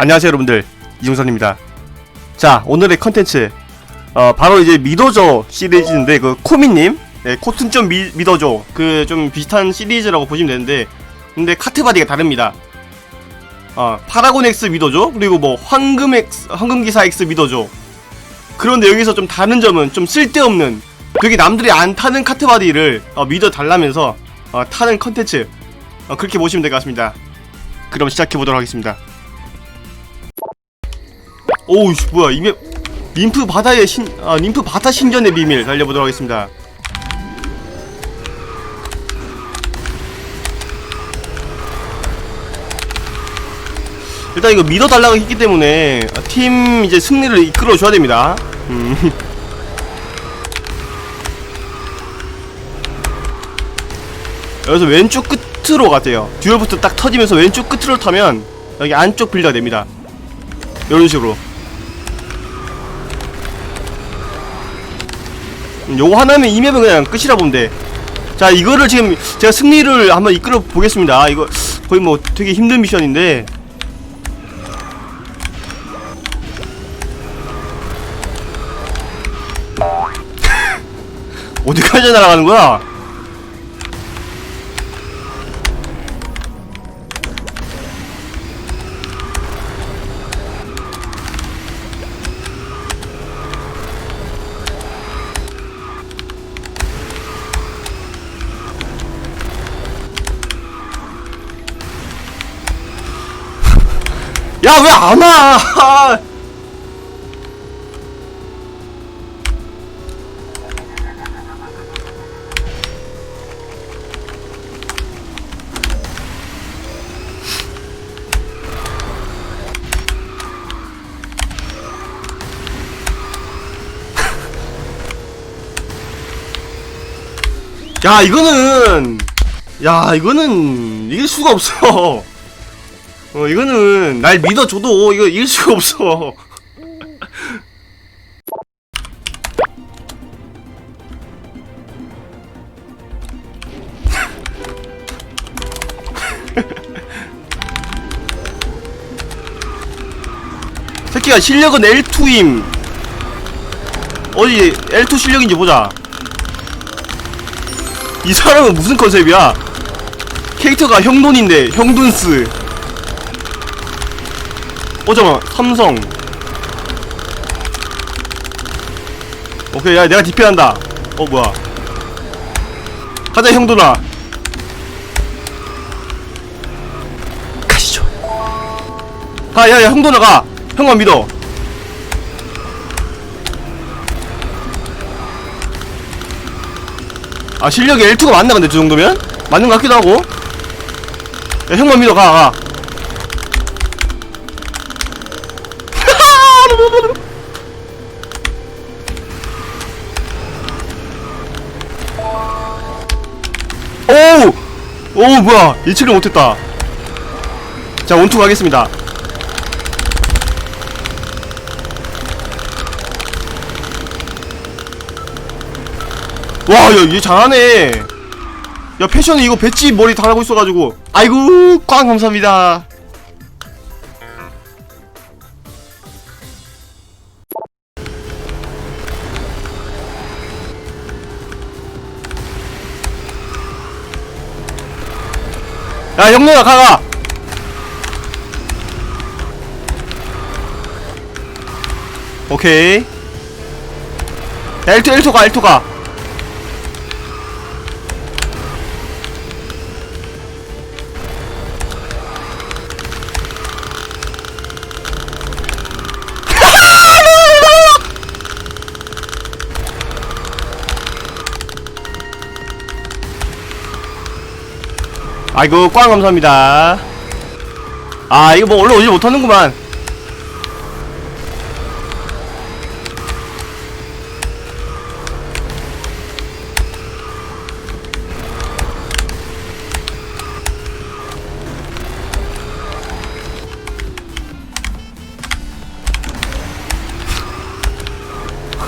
안녕하세요 여러분들. 이종선입니다. 자 오늘의 컨텐츠. 어 바로 이제 미도저 시리즈인데 그 코미님? 네, 코튼 좀 미, 믿어줘 그 좀 비슷한 시리즈라고 보시면 되는데 근데 카트바디가 다릅니다. 어 파라곤 X 믿어줘 그리고 뭐 황금 X 황금기사 X 믿어줘 그런데 여기서 좀 다른 점은 좀 쓸데없는 되게 남들이 안 타는 카트바디를 어, 믿어 달라면서 어, 타는 컨텐츠. 어, 그렇게 보시면 될 것 같습니다. 그럼 시작해 보도록 하겠습니다 오우 씨 뭐야 이게 림프 바다의 신, 아 림프 바다 신전의 비밀 달려보도록 하겠습니다. 일단 이거 믿어달라고 했기 때문에 팀 이제 승리를 이끌어 줘야 됩니다. 음. 여기서 왼쪽 끝으로 가세요. 듀얼부터 딱 터지면서 왼쪽 끝으로 타면 여기 안쪽 빌드가 됩니다. 이런 식으로. 요거 하나면 이 맵은 그냥 끝이라 돼. 자, 이거를 지금 제가 승리를 한번 이끌어 보겠습니다. 이거 거의 뭐 되게 힘든 미션인데. 어디까지 날아가는 거야? 야, 왜 안 와? 야, 이거는 야, 이거는 이길 수가 없어. 어 이거는 날 믿어줘도 이거 이길 수가 없어. 새끼가 실력은 L2임. 어디 L2 실력인지 보자. 이 사람은 무슨 컨셉이야? 캐릭터가 형돈인데 형돈스 어 잠깐만. 삼성. 오케이 야 내가 디피한다. 어 뭐야? 가자 형도나. 가시죠. 가야야 형도나 가. 형만 믿어. 아 실력이 L2가 맞나 근데 저 정도면? 맞는 것 같기도 하고. 야 형만 믿어. 가가 오! 오 뭐야. 예측을 못했다. 자 원투 가겠습니다. 와야얘 잘하네. 야 패션이 이거 배지 머리 달아고 있어가지고. 아이고 꽝 감사합니다 야 형님아 가가. 오케이. 야 1토 1토 가 1토 가 아이고 꽝 감사합니다. 아 이거 뭐 올라오지 못하는구만.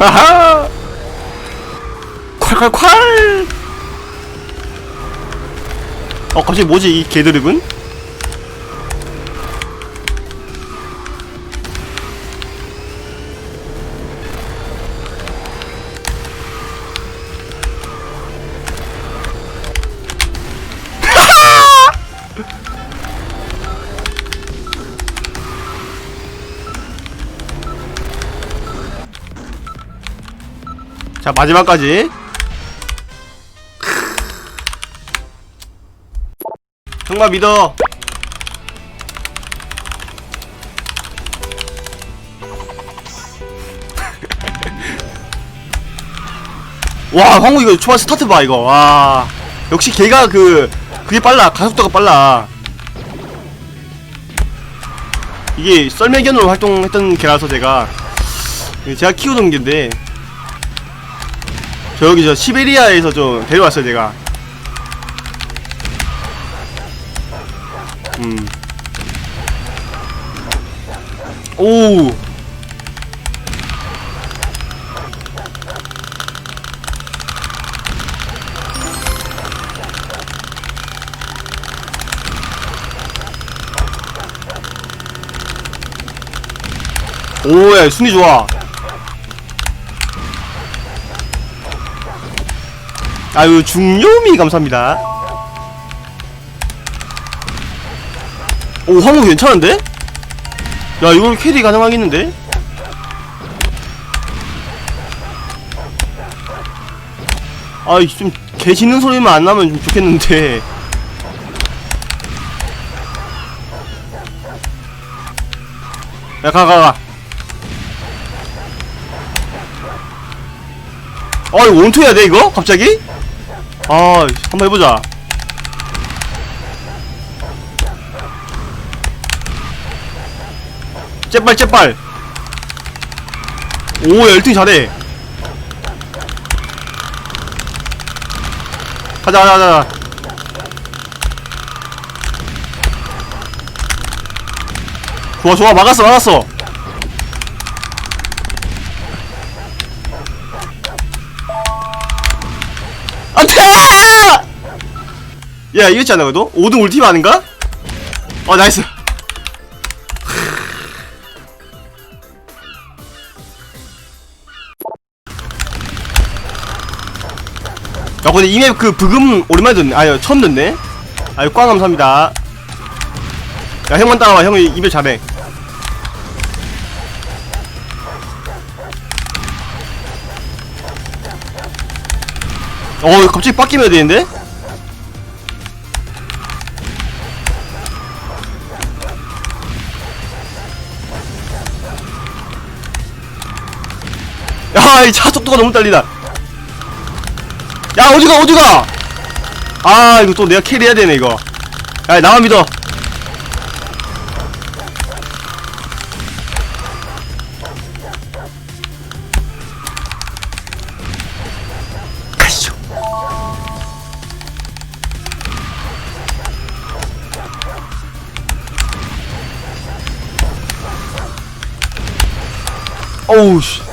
하하! 콸콸콸 어 갑자기 뭐지 이 개드립은? 자 마지막까지 정말 믿어. 와 황구 이거 초반 스타트 봐 이거. 와. 역시 걔가 그 그게 빨라. 가속도가 빨라. 이게 썰매견으로 활동했던 개라서 제가 제가 키우던 개인데 저 여기 저 시베리아에서 좀 데려왔어요 제가 음. 오. 오야 순위 좋아 아유 중요미 감사합니다 오 황금 괜찮은데? 야 이걸 캐리 가능하겠는데? 아이 좀 개 짖는 소리만 안 나면 좀 좋겠는데 야 가 가가 아 이거 원투 해야 돼 이거? 갑자기? 아 한번 해보자 째빨 째빨 오야 1등 잘해. 가자 가자 가자. 좋아 좋아. 막았어 막았어. 안돼! 야 이겼지 않나 그래도? 5등 우리 팀 아닌가? 어 나이스 근데 이맵 그 브금 오랜만에 듣네. 아유 처음 듣네. 아유 꽝 감사합니다. 야 형만 따라와. 형이 이맵 잘해. 어 갑자기 빡기면 되는데? 야이 차 속도가 너무 딸리다 야 어디가 어디가 아 이거 또 내가 캐리해야 되네 이거. 야 나만 믿어. 가시죠. 어우 씨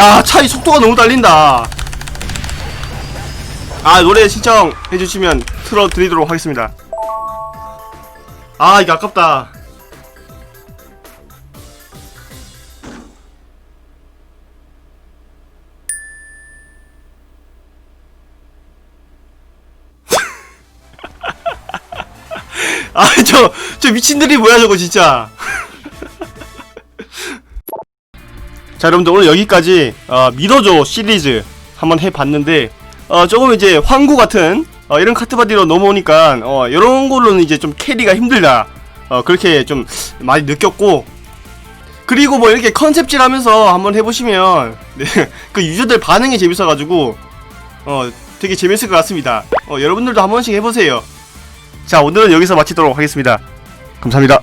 야, 차이 속도가 너무 딸린다. 아, 노래 신청해주시면 틀어드리도록 하겠습니다. 아, 이거 아깝다. 아, 저, 저 미친들이 뭐야, 저거, 진짜. 자, 여러분들, 오늘 여기까지, 어, 믿어줘 시리즈 한번 해봤는데, 어, 조금 이제 황구 같은, 어, 이런 카트바디로 넘어오니까, 어, 이런 걸로는 이제 좀 캐리가 힘들다. 어, 그렇게 좀 많이 느꼈고, 그리고 뭐 이렇게 컨셉질 하면서 한번 해보시면, 네, 그 유저들 반응이 재밌어가지고, 어, 되게 재밌을 것 같습니다. 어, 여러분들도 한 번씩 해보세요. 자 오늘은 여기서 마치도록 하겠습니다 감사합니다